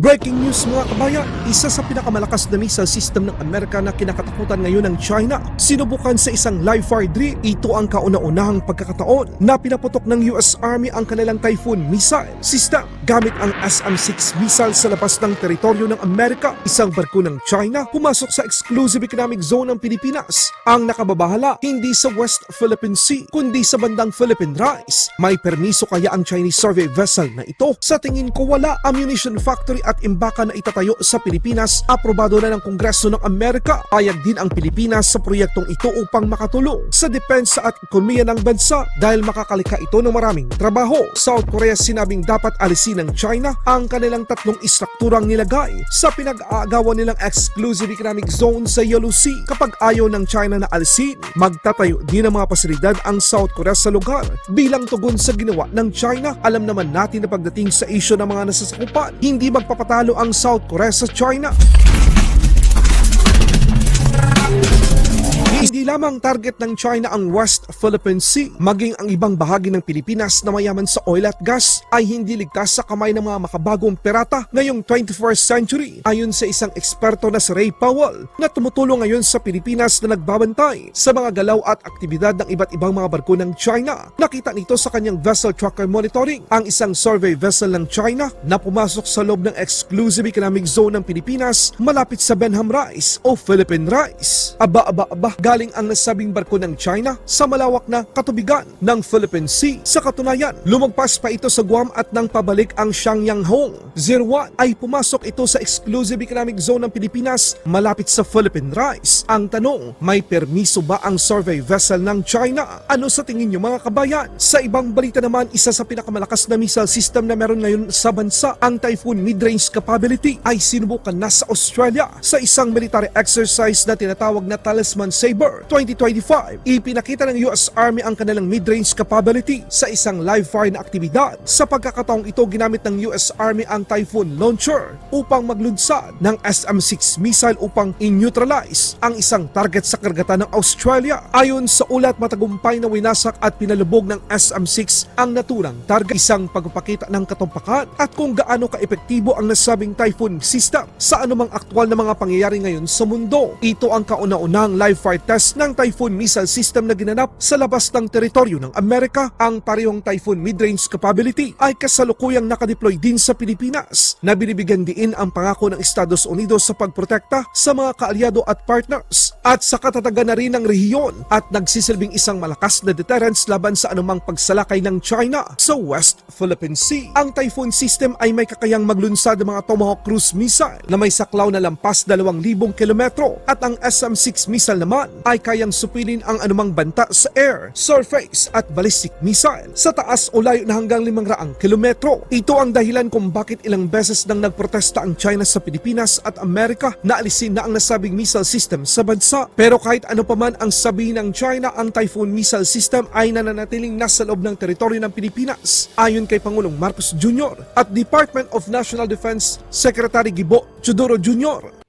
Breaking news mga kabayan, isa sa pinakamalakas na missile system ng Amerika na kinakatakutan ngayon ng China. Sinubukan sa isang live fire drill, ito ang kauna-unahang pagkakataon na pinaputok ng US Army ang kanilang Typhoon missile system gamit ang SM-6 missile sa labas ng teritoryo ng Amerika. Isang barko ng China pumasok sa exclusive economic zone ng Pilipinas. Ang nakababahala hindi sa West Philippine Sea kundi sa bandang Philippine Rise. May permiso kaya ang Chinese survey vessel na ito? Sa tingin ko wala ammunition factory at imbaka na itatayo sa Pilipinas. Aprobado na ng Kongreso ng Amerika. Payag din ang Pilipinas sa proyektong ito upang makatulong sa depensa at ekonomiya ng bansa dahil makakalika ito ng maraming trabaho. South Korea sinabing dapat alisin ng China ang kanilang tatlong istrukturang nilagay sa pinag-aagawan nilang exclusive economic zone sa Yellow Sea. Kapag ayaw ng China na alisin, magtatayo din ng mga pasilidad ang South Korea sa lugar bilang tugon sa ginawa ng China. Alam naman natin na pagdating sa isyo ng mga nasasakupan, hindi magpapatalo ang South Korea sa China. Hindi lamang target ng China ang West Philippine Sea, maging ang ibang bahagi ng Pilipinas na mayaman sa oil at gas ay hindi ligtas sa kamay ng mga makabagong pirata ngayong 21st century. Ayon sa isang eksperto na si Ray Powell na tumutulong ngayon sa Pilipinas na nagbabantay sa mga galaw at aktibidad ng iba't ibang mga barko ng China. Nakita nito sa kanyang vessel tracker monitoring ang isang survey vessel ng China na pumasok sa loob ng exclusive economic zone ng Pilipinas malapit sa Benham Rise o Philippine Rise. Aba, aba, aba, galing ang nasabing barko ng China sa malawak na katubigan ng Philippine Sea. Sa katunayan, lumagpas pa ito sa Guam at nang pabalik ang Shangyang Hong. 01 ay pumasok ito sa exclusive economic zone ng Pilipinas malapit sa Philippine Rise. Ang tanong, may permiso ba ang survey vessel ng China? Ano sa tingin niyo mga kabayan? Sa ibang balita naman, isa sa pinakamalakas na missile system na meron ngayon sa bansa, ang Typhoon mid-range capability ay sinubukan na sa Australia sa isang military exercise na tinatawag na Talisman Sabre 2025. Ipinakita ng US Army ang kanilang mid-range capability sa isang live fire na aktibidad. Sa pagkakataong ito, ginamit ng US Army ang Typhoon launcher upang maglunsad ng SM-6 missile upang in-neutralize ang isang target sa karagatan ng Australia. Ayon sa ulat, matagumpay na winasak at pinalubog ng SM-6 ang naturang target. Isang pagpapakita ng katumpakan at kung gaano kaepektibo ang nasabing typhoon system sa anumang aktwal na mga pangyayari ngayon sa mundo. Ito ang kauna-unahang live fire test ng Typhoon missile system na ginanap sa labas ng teritoryo ng Amerika. Ang parehong Typhoon mid-range capability ay kasalukuyang nakadeploy din sa Pilipinas na binibigyan diin ang pangako ng Estados Unidos sa pagprotekta sa mga kaalyado at partners at sa katatagan na rin ng rehiyon at nagsisilbing isang malakas na deterrence laban sa anumang pagsalakay ng China sa West Philippine Sea. Ang Typhoon system ay may kakayang maglunsad ng mga Tomahawk cruise missile na may saklaw na lampas 2,000 kilometro at ang SM-6 missile naman ay kayang supilin ang anumang banta sa air, surface at ballistic missile sa taas o layo na hanggang 500 kilometro. Ito ang dahilan kung bakit ilang beses nang nagprotesta ang China sa Pilipinas at Amerika na alisin na ang nasabing missile system sa bansa. Pero kahit ano pa man ang sabihin ng China, ang Typhoon missile system ay nananatiling nasa loob ng teritoryo ng Pilipinas. Ayon kay Pangulong Marcos Jr. at Department of National Defense Secretary Gibo Chodoro Jr.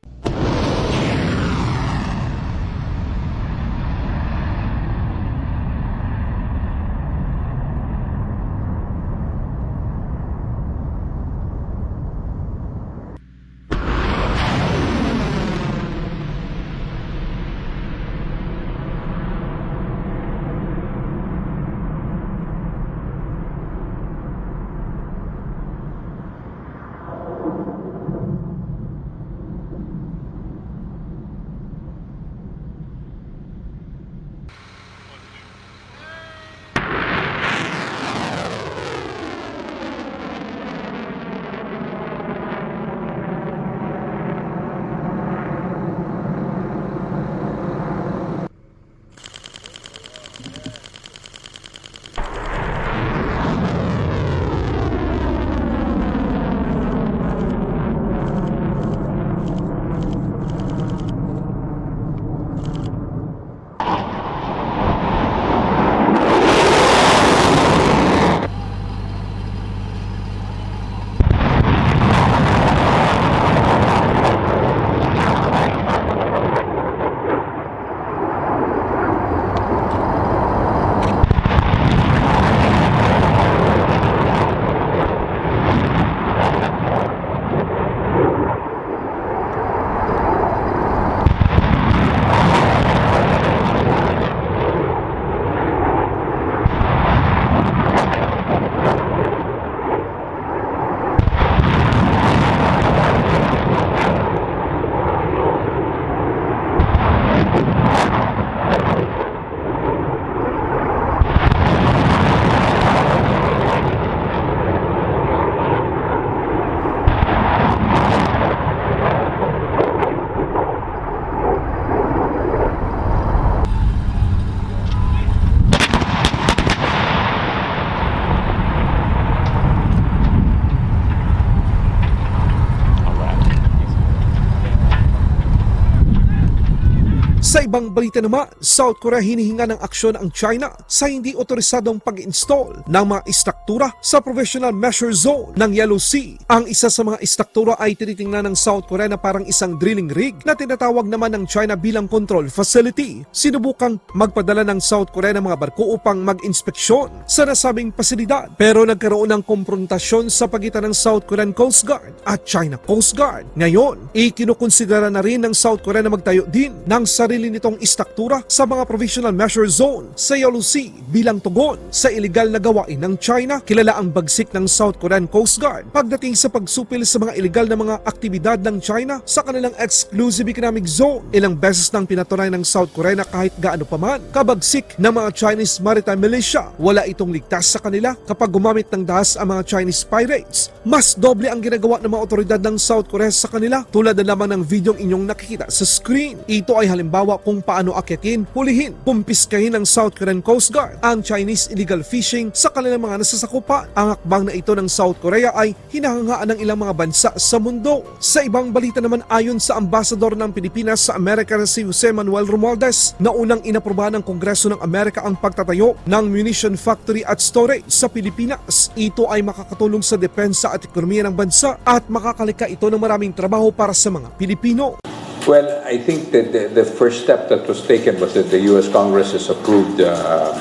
ibang balita naman, South Korea hinihinga ng aksyon ang China sa hindi otorisadong pag-install ng mga istruktura sa Provisional Measure Zone ng Yellow Sea. Ang isa sa mga istruktura ay tinitingnan ng South Korea na parang isang drilling rig na tinatawag naman ng China bilang control facility. Sinubukang magpadala ng South Korea ng mga barko upang mag-inspeksyon sa nasabing pasilidad pero nagkaroon ng komprontasyon sa pagitan ng South Korean Coast Guard at China Coast Guard. Ngayon, ikinukonsidera na rin ng South Korea na magtayo din ng sarili nitong istruktura sa mga provisional measure zone sa Sea bilang tugon sa illegal na gawain ng China. Kilala ang bagsik ng South Korean Coast Guard pagdating sa pagsupil sa mga illegal na mga aktibidad ng China sa kanilang exclusive economic zone. Ilang beses nang pinatunay ng South Korea na kahit gaano pa man kabagsik ng mga Chinese maritime militia, wala itong ligtas sa kanila kapag gumamit ng dahas ang mga Chinese pirates. Mas doble ang ginagawa ng mga otoridad ng South Korea sa kanila tulad na lamang ng videong inyong nakikita sa screen. Ito ay halimbawa kung paano akyatin, hulihin, kumpiskahin ng South Korean Coast Guard ang Chinese illegal fishing sa kanilang mga nasasakupan. Ang hakbang na ito ng South Korea ay hinahangaan ng ilang mga bansa sa mundo. Sa ibang balita naman ayon sa ambasador ng Pilipinas sa Amerika na si Jose Manuel Romualdez na unang inaprobahan ng Kongreso ng Amerika ang pagtatayo ng munition factory at storage sa Pilipinas. Ito ay makakatulong sa depensa at ekonomiya ng bansa at makakalika ito ng maraming trabaho para sa mga Pilipino. Well, I think that the, the first step that was taken was that the U.S. Congress has approved uh,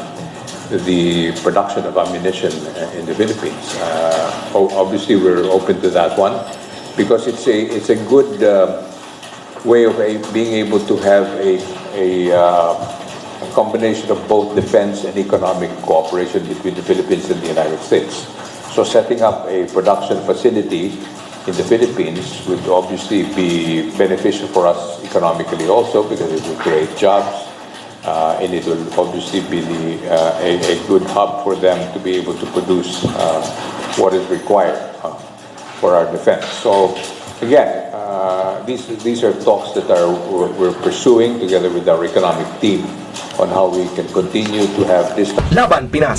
the production of ammunition uh, in the Philippines. Uh, obviously, we're open to that one because it's a it's a good uh, way of a, being able to have a a, uh, a combination of both defense and economic cooperation between the Philippines and the United States. So, setting up a production facility in the Philippines would obviously be beneficial for us economically also because it will create jobs uh, and it will obviously be the, uh, a, a good hub for them to be able to produce uh, what is required uh, for our defense. So again, uh, these, these are talks that are, we're, pursuing together with our economic team on how we can continue to have this Laban Pinas.